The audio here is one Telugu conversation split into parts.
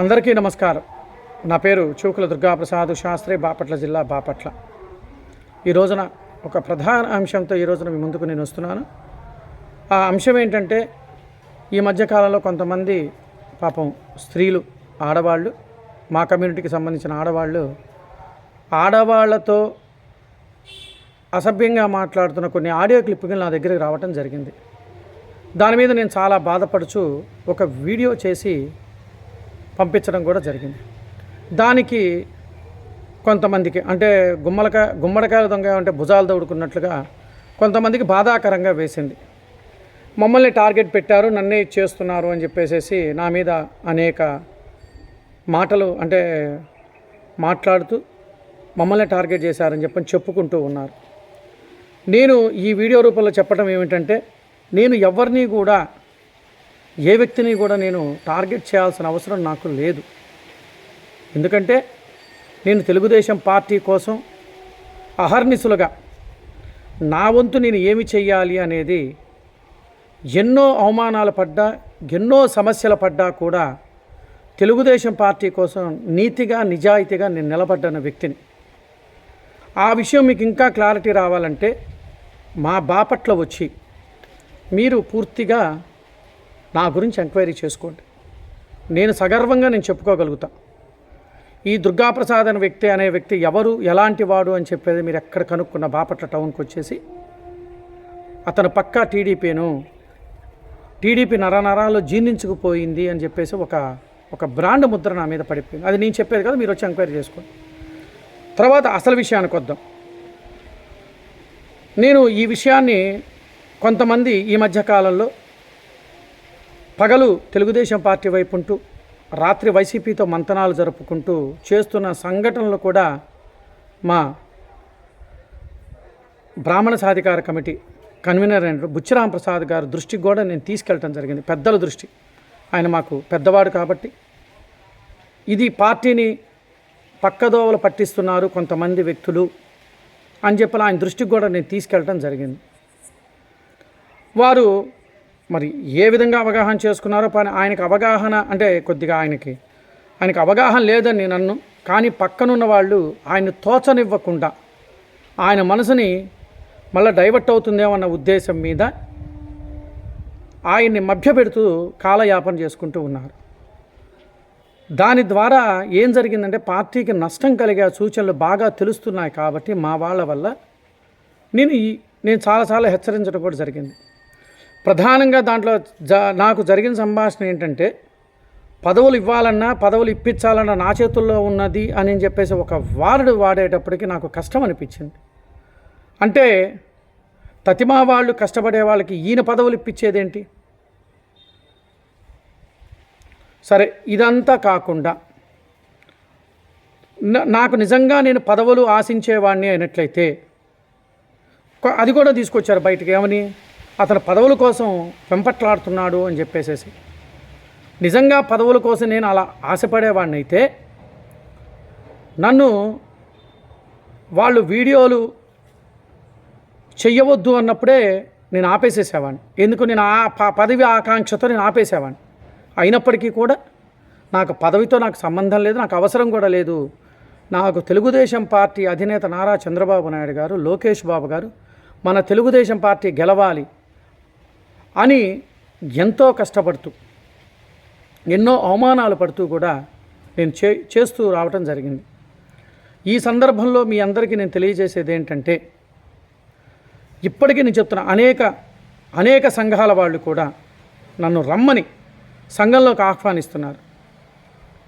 అందరికీ నమస్కారం. నా పేరు చూకుల దుర్గాప్రసాద్ శాస్త్రి బాపట్ల జిల్లా బాపట్ల. ఈ రోజున ఒక ప్రధాన అంశంతో ఈ రోజున మీ ముందుకు నేను వస్తున్నాను. ఆ అంశం ఏంటంటే ఈ మధ్యకాలంలో కొంతమంది పాపం స్త్రీలు ఆడవాళ్ళు మా కమ్యూనిటీకి సంబంధించిన ఆడవాళ్ళు ఆడవాళ్ళతో అసభ్యంగా మాట్లాడుతున్న కొన్ని ఆడియో క్లిప్పులు నా దగ్గరికి రావటం జరిగింది. దాని మీద నేను చాలా బాధపడుచు ఒక వీడియో చేసి పంపించడం కూడా జరిగింది. దానికి కొంతమందికి అంటే గుమ్మలకాయ గుమ్మడికాయల దొంగ అంటే భుజాలు దౌడుకున్నట్లుగా కొంతమందికి బాధాకరంగా వేసింది. మమ్మల్ని టార్గెట్ పెట్టారు నన్నే చేస్తున్నారు అని చెప్పేసి నా మీద అనేక మాటలు అంటే మాట్లాడుతూ మమ్మల్ని టార్గెట్ చేశారని చెప్పని చెప్పుకుంటూ ఉన్నారు. నేను ఈ వీడియో రూపంలో చెప్పడం ఏమిటంటే నేను ఎవరిని కూడా ఏ వ్యక్తిని కూడా నేను టార్గెట్ చేయాల్సిన అవసరం నాకు లేదు. ఎందుకంటే నేను తెలుగుదేశం పార్టీ కోసం అహర్నిశలుగా నా వంతు నేను ఏమి చెయ్యాలి అనేది ఎన్నో అవమానాలు పడ్డా ఎన్నో సమస్యలు పడ్డా కూడా తెలుగుదేశం పార్టీ కోసం నీతిగా నిజాయితీగా నేను నిలబడ్డన్న వ్యక్తిని. ఆ విషయం మీకు ఇంకా క్లారిటీ రావాలంటే మా బాపట్ల వచ్చి మీరు పూర్తిగా నా గురించి ఎంక్వైరీ చేసుకోండి. నేను సగర్వంగా నేను చెప్పుకోగలుగుతా. ఈ దుర్గాప్రసాద్ అనే వ్యక్తి అనే వ్యక్తి ఎవరు ఎలాంటి వాడు అని చెప్పేది మీరు ఎక్కడ కనుక్కున్న బాపట్ల టౌన్కి వచ్చేసి అతను పక్కా టీడీపీను టీడీపీ నరనరాల్లో జీర్ణించుకుపోయింది అని చెప్పేసి ఒక ఒక బ్రాండ్ ముద్ర నా మీద పడిపోయింది. అది నేను చెప్పేది కదా మీరు వచ్చి ఎంక్వైరీ చేసుకోండి. తర్వాత అసలు విషయానికి వద్దాం. నేను ఈ విషయాన్ని కొంతమంది ఈ మధ్యకాలంలో పగలు తెలుగుదేశం పార్టీ వైపు ఉంటూ రాత్రి వైసీపీతో మంతనాలు జరుపుకుంటూ చేస్తున్న సంఘటనలు కూడా మా బ్రాహ్మణ సాధికార కమిటీ కన్వీనర్ అయిన బుచ్చిరాం ప్రసాద్ గారి దృష్టికి కూడా నేను తీసుకెళ్ళటం జరిగింది. పెద్దల దృష్టి. ఆయన మాకు పెద్దవాడు కాబట్టి. ఇది పార్టీని పక్కదోవలు పట్టిస్తున్నారు కొంతమంది వ్యక్తులు అని చెప్పి ఆయన దృష్టికి కూడా నేను తీసుకెళ్ళటం జరిగింది. వారు మరి ఏ విధంగా అవగాహన చేసుకున్నారో పని ఆయనకు అవగాహన అంటే కొద్దిగా ఆయనకి ఆయనకు అవగాహన లేదని నన్ను కానీ పక్కనున్న వాళ్ళు ఆయన తోచనివ్వకుండా ఆయన మనసుని మళ్ళీ డైవర్ట్ అవుతుందేమో అన్న ఉద్దేశం మీద ఆయన్ని మభ్యపెడుతూ కాలయాపన చేసుకుంటూ ఉన్నారు. దాని ద్వారా ఏం జరిగిందంటే పార్టీకి నష్టం కలిగే సూచనలు బాగా తెలుస్తున్నాయి కాబట్టి మా వాళ్ళ వల్ల నేను ఈ నేను చాలాసార్లు హెచ్చరించడం కూడా జరిగింది. ప్రధానంగా దాంట్లో జ నాకు జరిగిన సంభాషణ ఏంటంటే పదవులు ఇవ్వాలన్నా పదవులు ఇప్పించాలన్నా నా చేతుల్లో ఉన్నది అని చెప్పేసి ఒక వార్డు వాడేటప్పటికి నాకు కష్టం అనిపించింది. అంటే తతిమా వాళ్ళు కష్టపడే వాళ్ళకి ఈయన పదవులు ఇప్పించేదేంటి? సరే ఇదంతా కాకుండా నాకు నిజంగా నేను పదవులు ఆశించేవాడిని అయినట్లయితే అది కూడా తీసుకొచ్చారు బయటికి. ఏమని? అతను పదవుల కోసం వెంపట్లాడుతున్నాడు అని చెప్పేసేసి. నిజంగా పదవుల కోసం నేను అలా ఆశపడేవాడిని అయితే నన్ను వాళ్ళు వీడియోలు చెయ్యవద్దు అన్నప్పుడే నేను ఆపేసేసేవాడిని ఎందుకు? నేను ఆ ప- పదవి ఆకాంక్షతో నేను ఆపేసేవాడిని అయినప్పటికీ కూడా నాకు పదవితో నాకు సంబంధం లేదు నాకు అవసరం కూడా లేదు. నాకు తెలుగుదేశం పార్టీ అధినేత నారా చంద్రబాబు నాయుడు గారు లోకేష్ బాబు గారు మన తెలుగుదేశం పార్టీ గెలవాలి. అని ఎంతో కష్టపడుతూ ఎన్నో అవమానాలు పడుతూ కూడా నేను చే చేస్తూ రావటం జరిగింది. ఈ సందర్భంలో మీ అందరికీ నేను తెలియజేసేది ఏంటంటే ఇప్పటికీ నేను చెప్తున్నా అనేక అనేక సంఘాల వాళ్ళు కూడా నన్ను రమ్మని సంఘంలోకి ఆహ్వానిస్తున్నారు.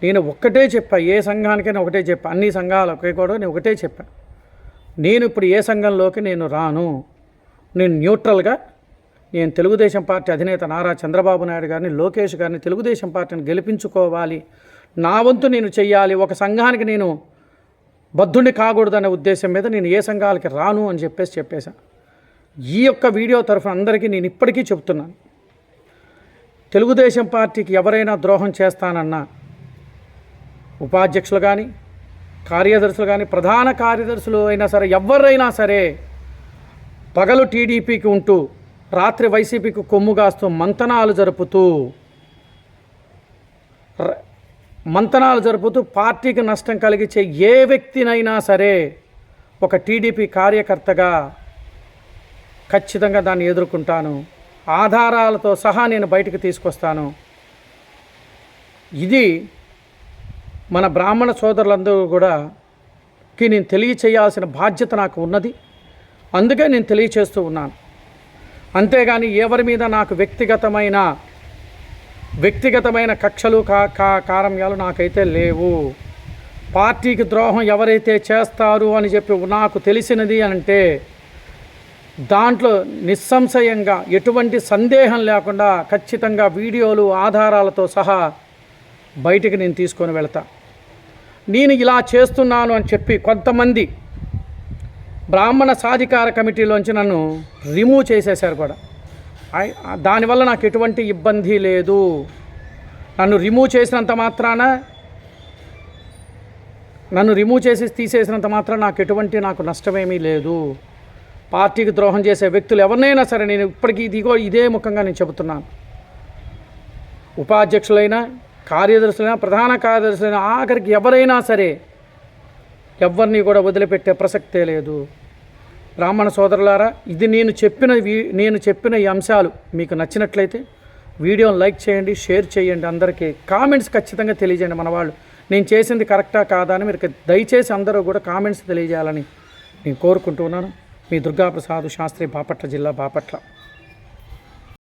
నేను ఒక్కటే చెప్పా ఏ సంఘానికైనా ఒకటే చెప్పా అన్ని సంఘాలకి కూడా నేను ఒకటే చెప్పా. నేను ఇప్పుడు ఏ సంఘంలోకి నేను రాను నేను న్యూట్రల్గా నేను తెలుగుదేశం పార్టీ అధినేత నారా చంద్రబాబు నాయుడు గారిని లోకేష్ గారిని తెలుగుదేశం పార్టీని గెలిపించుకోవాలి. నా వంతు నేను చెయ్యాలి. ఒక సంఘానికి నేను బద్ధుణ్ణి కాకూడదనే ఉద్దేశం మీద నేను ఏ సంఘాలకి రాను అని చెప్పేసి చెప్పేశాను ఈ యొక్క వీడియో తరఫున అందరికీ నేను ఇప్పటికీ చెప్తున్నాను. తెలుగుదేశం పార్టీకి ఎవరైనా ద్రోహం చేస్తానన్నా ఉపాధ్యక్షులు కానీ కార్యదర్శులు కానీ ప్రధాన కార్యదర్శులు అయినా సరే ఎవరైనా సరే పగలు టీడీపీకి ఉంటూ రాత్రి వైసీపీకి కొమ్ము కాస్తూ మంతనాలు జరుపుతూ మంతనాలు జరుపుతూ పార్టీకి నష్టం కలిగించే ఏ వ్యక్తినైనా సరే ఒక టీడీపీ కార్యకర్తగా ఖచ్చితంగా దాన్ని ఎదుర్కొంటాను. ఆధారాలతో సహా నేను బయటకు తీసుకొస్తాను. ఇది మన బ్రాహ్మణ సోదరులందరూ కూడా కి నేను తెలియచేయాల్సిన బాధ్యత నాకు ఉన్నది. అందుకే నేను తెలియచేస్తూ ఉన్నాను. అంతేగాని ఎవరి మీద నాకు వ్యక్తిగతమైన వ్యక్తిగతమైన కక్షలు కా కా కారమ్యాలు నాకైతే లేవు. పార్టీకి ద్రోహం ఎవరైతే చేస్తారు అని చెప్పి నాకు తెలిసినది అంటే దాంట్లో నిస్సంశయంగా ఎటువంటి సందేహం లేకుండా ఖచ్చితంగా వీడియోలు ఆధారాలతో సహా బయటికి నేను తీసుకొని వెళ్తా. నేను ఇలా చేస్తున్నాను అని చెప్పి కొంతమంది బ్రాహ్మణ సాధికార కమిటీలోంచి నన్ను రిమూవ్ చేసేశారు కూడా. దానివల్ల నాకు ఎటువంటి ఇబ్బంది లేదు. నన్ను రిమూవ్ చేసినంత మాత్రాన నన్ను రిమూవ్ చేసి తీసేసినంత మాత్రం నాకు ఎటువంటి నాకు నష్టమేమీ లేదు. పార్టీకి ద్రోహం చేసే వ్యక్తులు ఎవరినైనా సరే నేను ఇప్పటికీ ఇదిగో ఇదే ముఖంగా నేను చెబుతున్నాను. ఉపాధ్యక్షులైనా కార్యదర్శులైనా ప్రధాన కార్యదర్శులైనా ఆఖరికి ఎవరైనా సరే ఎవరిని కూడా వదిలిపెట్టే ప్రసక్తే లేదు. బ్రాహ్మణ సోదరులారా ఇది నేను చెప్పిన వీ- నేను చెప్పిన ఈ అంశాలు మీకు నచ్చినట్లయితే వీడియోని లైక్ చేయండి షేర్ చేయండి అందరికీ. కామెంట్స్ ఖచ్చితంగా తెలియజేయండి మన వాళ్ళు. నేను చేసింది కరెక్టా కాదా అని మీరు దయచేసి అందరూ కూడా కామెంట్స్ తెలియజేయాలని నేను కోరుకుంటున్నాను మీ దుర్గాప్రసాద్ శాస్త్రి బాపట్ల జిల్లా బాపట్ల.